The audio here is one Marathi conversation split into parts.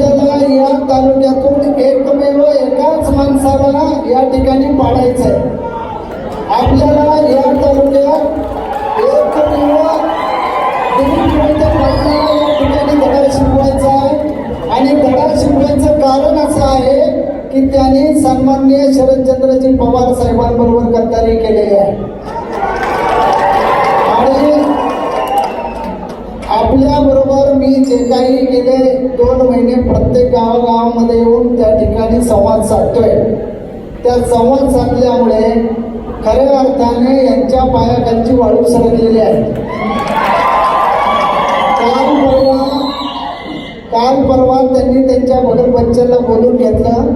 आपल्याला या तालुक्यातून एकमेव एकाच माणसाला या ठिकाणी पाडायचं आहे आपल्याला या तालुक्यात एकमेव या ठिकाणी धडा शिकवायचा आहे? आणि धडा शिकवायचं कारण असं आहे की त्यांनी सन्माननीय शरदचंद्रजी पवार साहेबांबरोबर गद्दारी केलेली आहे. आणि आपल्या बरोबर मी जे काही प्रत्येक गावागावामध्ये येऊन त्या ठिकाणी संवाद साधतोय. त्या संवाद साधल्यामुळे खऱ्या अर्थाने यांच्या पायाखालची वाळू सरकलेली आहे. काल परवा काल परवा त्यांनी त्यांच्या भगत बच्चनला बोलून घेतलं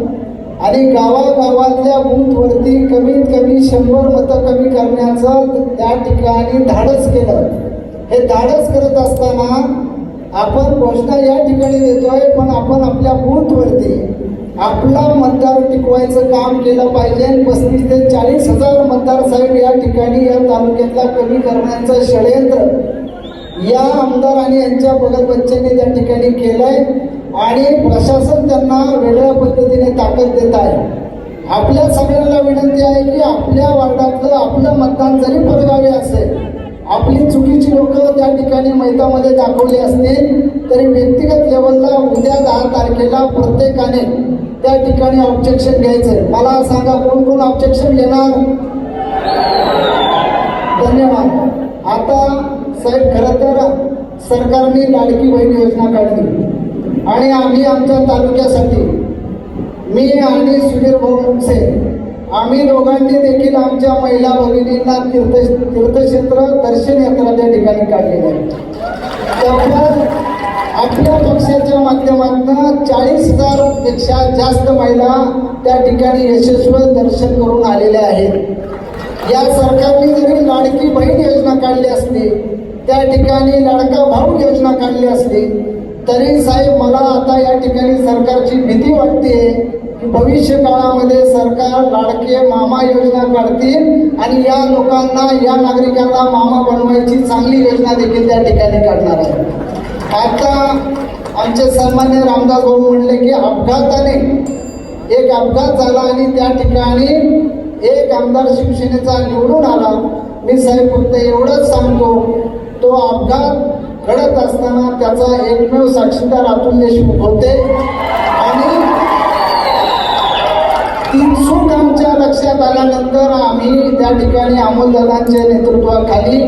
आणि गावागावातल्या बूथवरती कमीत कमी शंभर मतं कमी करण्याचं त्या ठिकाणी धाडस केलं. हे धाडस करत असताना आपण घोषणा या ठिकाणी देतोय पण आपण आपल्या बूथवरती आपला मतदार टिकवायचं काम केलं पाहिजे. पस्तीस ते चाळीस हजार मतदार साहेब या ठिकाणी या तालुक्यातला कमी करण्याचं षडयंत्र या आमदारांनी यांच्या भगत त्या ठिकाणी केलंय आणि प्रशासन त्यांना वेगळ्या पद्धतीने ताकद देत आहे. आपल्या सगळ्यांना विनंती आहे की आपल्या वार्डातलं आपलं मतदान जरी परगावे आपली चुकीची लोक त्या ठिकाणी मैदामध्ये दाखवली असतील तरी व्यक्तिगत लेवलला उद्या दहा तारखेला प्रत्येकाने त्या ठिकाणी ऑब्जेक्शन घ्यायचं मला सांगा कोण कोण ऑब्जेक्शन घेणार? धन्यवाद. आता साहेब खरं तर सरकारने लाडकी बहीण योजना काढली. आणि आम्ही आमच्या तालुक्यासाठी मी आणि सुधीर भाऊ मुंगसे आम्ही दोघांनी देखील आमच्या महिला भगिनींना तीर्थ तीर्थक्षेत्र दर्शन यात्रा त्या ठिकाणी काढलेली आहे. त्यावर आपल्या पक्षाच्या माध्यमातून चाळीस हजारपेक्षा जास्त महिला त्या ठिकाणी यशस्वी दर्शन करून आलेल्या आहेत. या सरकारने जरी लाडकी बहीण योजना काढली असली त्या ठिकाणी लाडका भाऊ योजना काढली असली तरी साहेब मला आता या ठिकाणी सरकारची भीती वाटते भविष्य काळामध्ये सरकार लाडके मामा योजना काढतील आणि या लोकांना या नागरिकांना मामा बनवायची चांगली योजना देखील त्या ठिकाणी काढणार आहे. आता आमचे सन्मान्य रामदास भाऊ म्हणले की अपघाताने एक अपघात झाला आणि त्या ठिकाणी एक आमदार शिवसेनेचा निवडून आला. मी साहेब फक्त एवढंच सांगतो तो अपघात घडत असताना त्याचा एकमेव साक्षीदार अतुल देशमुख होते. आणि ती आमच्या लक्षात आल्यानंतर आम्ही त्या ठिकाणी अमोलदादांच्या नेतृत्वाखाली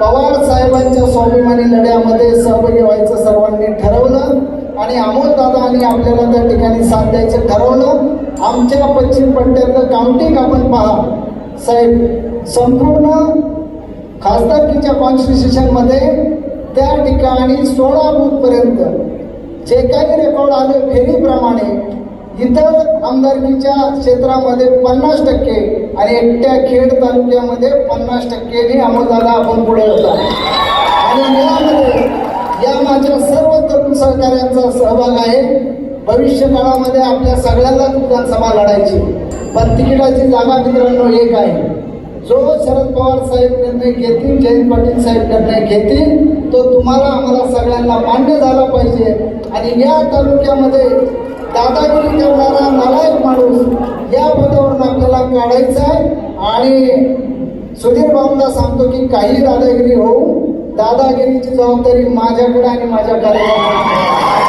पवार साहेबांच्या स्वाभिमानी लढ्यामध्ये सहभागी व्हायचं सर्वांनी ठरवलं आणि अमोलदादांनी आपल्याला त्या ठिकाणी साथ द्यायचं ठरवलं. आमच्या पश्चिम पट्ट्यातलं काउंटिंग आपण पहा. साहेब संपूर्ण खासदारकीच्या कॉन्स्टिट्युशनमध्ये त्या ठिकाणी सोळा बूथपर्यंत जे काही रेकॉर्ड आले फेरीप्रमाणे इतर आमदारकीच्या क्षेत्रामध्ये पन्नास टक्के आणि एकट्या खेड तालुक्यामध्ये पन्नास टक्केने अमोलदादा आपण पुढे होता आणि यामध्ये या माझ्या सर्व तरुण सहकाऱ्यांचा सहभाग आहे. भविष्य काळामध्ये आपल्या सगळ्यांनाच विधानसभा लढायची. पण तिकिटाची जागा मित्रांनो एक आहे. जो शरद पवार साहेब निर्णय घेतील जयंत पाटील साहेब निर्णय घेतील तो तुम्हाला आम्हाला सगळ्यांना मान्य झाला पाहिजे. आणि या तालुक्यामध्ये दादागिरी करणारा नालायक माणूस या पदावरून आपल्याला काढायचा आहे. आणि सुधीर भाऊंना सांगतो की काही दादागिरी होऊ दादागिरीची जबाबदारी माझ्याकडे आणि माझ्या कार्यकर्त्यांकडे